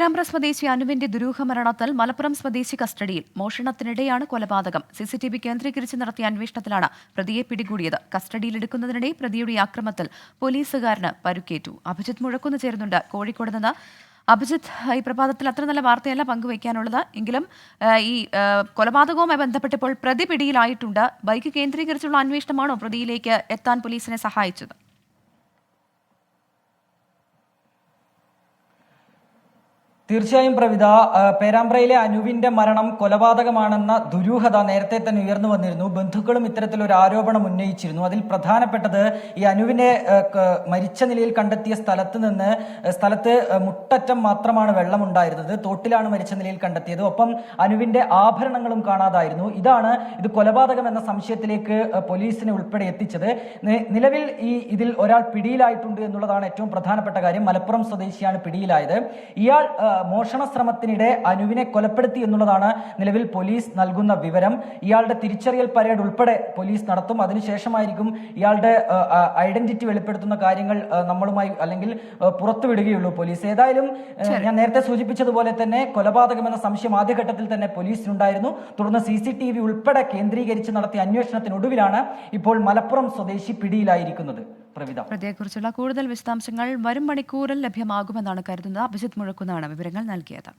പേരാമ്പ്ര സ്വദേശി അനുവിന്റെ ദുരൂഹ മരണത്തിൽ മലപ്പുറം സ്വദേശി കസ്റ്റഡിയിൽ മോഷണത്തിനിടെയാണ് കൊലപാതകം. സിസിടിവി കേന്ദ്രീകരിച്ച് നടത്തിയ അന്വേഷണത്തിലാണ് പ്രതിയെ പിടികൂടിയത്. കസ്റ്റഡിയിലെടുക്കുന്നതിനിടെ പ്രതിയുടെ ആക്രമത്തിൽ പോലീസുകാരന് പരുക്കേറ്റു. അഭിജിത് മുഴക്കുന്ന് ചേരുന്നുണ്ട്. കോഴിക്കോട് നിന്ന് അഭിജിത്ത് ഈ പ്രഭാതത്തിൽ അത്ര നല്ല വാർത്തയല്ല പങ്കുവയ്ക്കാനുള്ളത്. എങ്കിലും ഈ കൊലപാതകവുമായി ബന്ധപ്പെട്ടപ്പോൾ പ്രതി പിടിയിലായിട്ടുണ്ട്. ബൈക്ക് കേന്ദ്രീകരിച്ചുള്ള അന്വേഷണമാണോ പ്രതിയിലേക്ക് എത്താൻ പോലീസിനെ സഹായിച്ചത്? തീർച്ചയായും പ്രവിത പേരാമ്പ്രയിലെ അനുവിന്റെ മരണം കൊലപാതകമാണെന്ന ദുരൂഹത നേരത്തെ തന്നെ ഉയർന്നു വന്നിരുന്നു. ബന്ധുക്കളും ഇത്തരത്തിലൊരു ആരോപണം ഉന്നയിച്ചിരുന്നു. അതിൽ പ്രധാനപ്പെട്ടത് ഈ അനുവിനെ മരിച്ച നിലയിൽ കണ്ടെത്തിയ സ്ഥലത്ത് നിന്ന് സ്ഥലത്ത് മുട്ടറ്റം മാത്രമാണ് വെള്ളമുണ്ടായിരുന്നത്. തോട്ടിലാണ് മരിച്ച നിലയിൽ കണ്ടെത്തിയത്. ഒപ്പം അനുവിന്റെ ആഭരണങ്ങളും കാണാതായിരുന്നു. ഇതാണ് ഇത് കൊലപാതകം എന്ന സംശയത്തിലേക്ക് പോലീസിനെ ഉൾപ്പെടെ എത്തിച്ചത്. നിലവിൽ ഈ ഇതിൽ ഒരാൾ പിടിയിലായിട്ടുണ്ട് എന്നുള്ളതാണ് ഏറ്റവും പ്രധാനപ്പെട്ട കാര്യം. മലപ്പുറം സ്വദേശിയാണ് പിടിയിലായത്. ഇയാൾ മോഷണ ശ്രമത്തിനിടെ അനുവിനെ കൊലപ്പെടുത്തി എന്നുള്ളതാണ് നിലവിൽ പോലീസ് നൽകുന്ന വിവരം. ഇയാളുടെ തിരിച്ചറിയൽ പരേഡ് ഉൾപ്പെടെ പോലീസ് നടത്തും. അതിനുശേഷമായിരിക്കും ഇയാളുടെ ഐഡന്റിറ്റി വെളിപ്പെടുത്തുന്ന കാര്യങ്ങൾ നമ്മളുമായി അല്ലെങ്കിൽ പുറത്തുവിടുകയുള്ളൂ പോലീസ്. ഏതായാലും ഞാൻ നേരത്തെ സൂചിപ്പിച്ചതുപോലെ തന്നെ കൊലപാതകം എന്ന സംശയം ആദ്യഘട്ടത്തിൽ തന്നെ പോലീസിനുണ്ടായിരുന്നു. തുടർന്ന് സി സി ടി വി ഉൾപ്പെടെ കേന്ദ്രീകരിച്ച് നടത്തിയ അന്വേഷണത്തിനൊടുവിലാണ് ഇപ്പോൾ മലപ്പുറം സ്വദേശി പിടിയിലായിരിക്കുന്നത്. പ്രവിത പ്രതിയെക്കുറിച്ചുള്ള കൂടുതൽ വിശദാംശങ്ങൾ വരും മണിക്കൂറിൽ ലഭ്യമാകുമെന്നാണ് കരുതുന്നത്. അഭിജിത് മുഴക്കുന്നാണ് വിവരങ്ങൾ നൽകിയത്.